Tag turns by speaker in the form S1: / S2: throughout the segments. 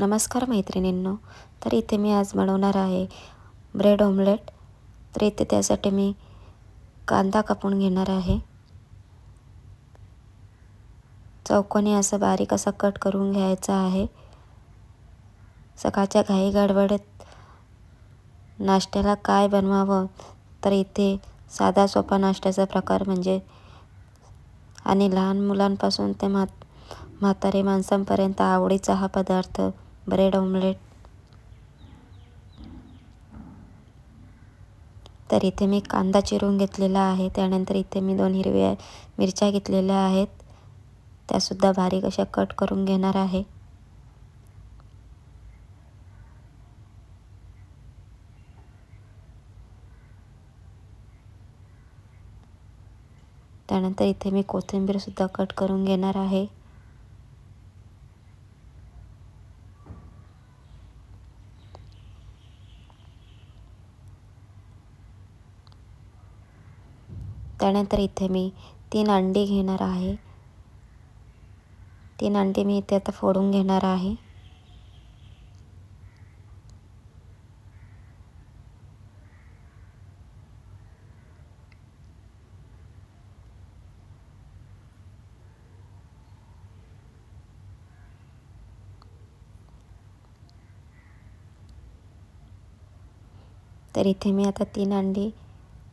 S1: नमस्कार मैत्रिणींनो तर इथे मी आज बनवणार आहे ब्रेड ऑमलेट तर इथे त्यासाठी मी कांदा कापून घेणार आहे. चौकोनी असं बारीक असा कट करून घ्यायचा आहे. सकाळच्या घाई गडबडीत नाश्त्याला काय बनवावं? तर इथे साधा सोपा नाश्त्याचा प्रकार म्हणजे आणि लहान मुलांपासून ते म्हात म्हातारे माणसांपर्यंत आवडीचा हा पदार्थ ब्रेड ऑमलेट तर इथे मी कांदा चिरून घेतलेला आहे. त्यानंतर इथे मी दोन हिरव्या मिरच्या घेतलेल्या आहेत. त्यासुद्धा बारीक अशा कट करून घेणार आहे. त्यानंतर इथे मी कोथिंबीरसुद्धा कट करून घेणार आहे. त्यानंतर इथे मी तीन अंडी घेणार आहे. तीन अंडी मी इथे आता फोडून घेणार आहे. तर इथे मी आता तीन अंडी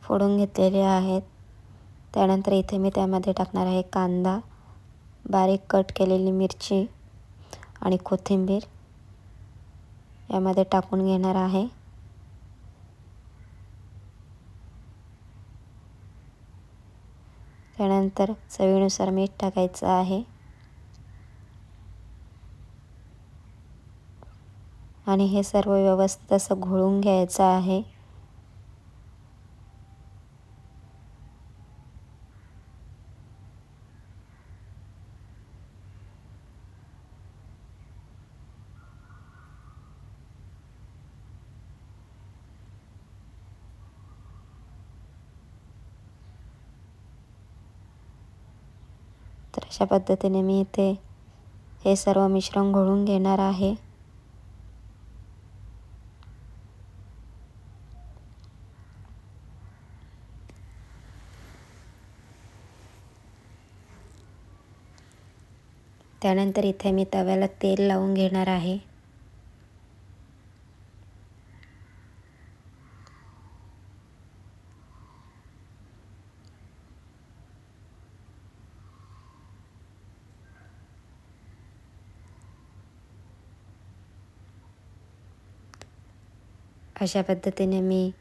S1: फोडून घेतलेले आहेत. त्यानंतर इथे मी त्यामध्ये टाकणार आहे कांदा बारीक कट केलेली मिरची आणि कोथिंबीर. यामध्ये टाकून घेणार आहे. त्यानंतर चवीनुसार मीठ टाकायचं आहे. आणि हे सर्व व्यवस्थित असं घोळून घ्यायचं आहे. तर अशा पद्धतीने मी इथे हे सर्व मिश्रण घोळून घेणार आहे. त्यानंतर इथे मी तव्याला तेल लावून घेणार आहे. अशा पद्धतीने मी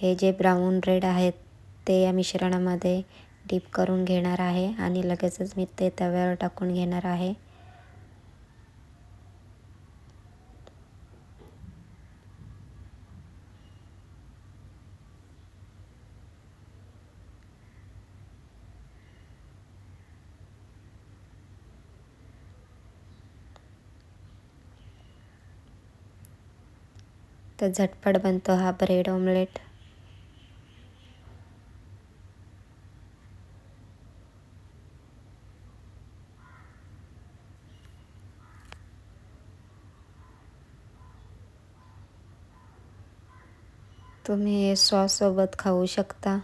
S1: हे जे ब्राऊन रेड आहेत ते या मिश्रणामध्ये डीप करून घेणार आहे आणि लगेचच मी ते तव्यावर टाकून घेणार आहे. तर झटपट बनतो हा ब्रेड ऑमलेट। तुम्हें सॉस सोबत खाऊ शकता।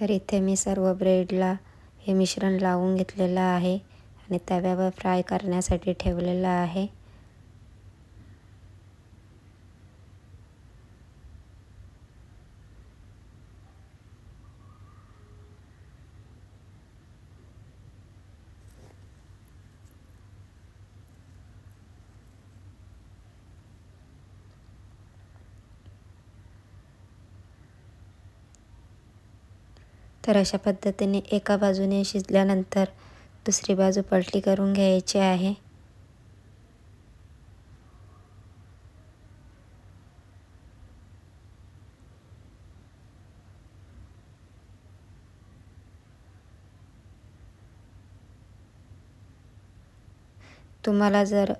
S1: तर इथे मी सर्व ब्रेडला हे मिश्रण लावून घेतलेलं आहे आणि तव्यावर फ्राय करण्यासाठी ठेवलेलं आहे. तर अशा पद्धतीने एका बाजूने शिजल्यानंतर दुसरी बाजू पलटी करून घ्यायची आहे. तुम्हाला जर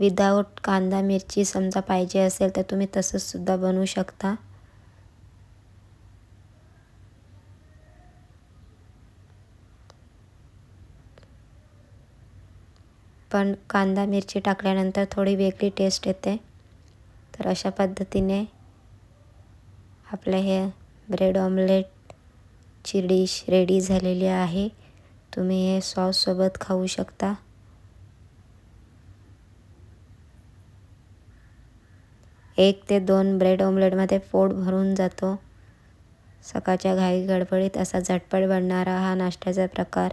S1: विदाऊट कांदा मिरची समजा पाहिजे असेल तर तुम्ही तसंसुद्धा बनवू शकता. पण कांदा मिरची टाकल्यानंतर थोडी वेगळी टेस्ट येते. तर अशा पद्धतीने आपलं हे ब्रेड ऑमलेटची डिश रेडी झालेली आहे. तुम्ही हे सॉससोबत खाऊ शकता. एक ते दोन ब्रेड ऑमलेटमध्ये पोट भरून जातो. सकाळच्या घाई गडबडीत असा झटपट बनणारा हा नाश्त्याचा प्रकार.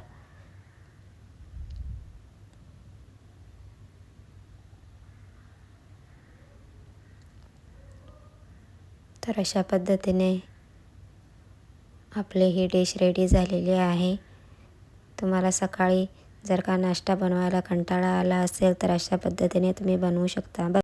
S1: तर अशा पद्धतीने आपली ही डिश रेडी झालेली आहे. तुम्हाला सकाळी जर का नाश्ता बनवायला कंटाळा आला असेल तर अशा पद्धतीने तुम्ही बनवू शकता.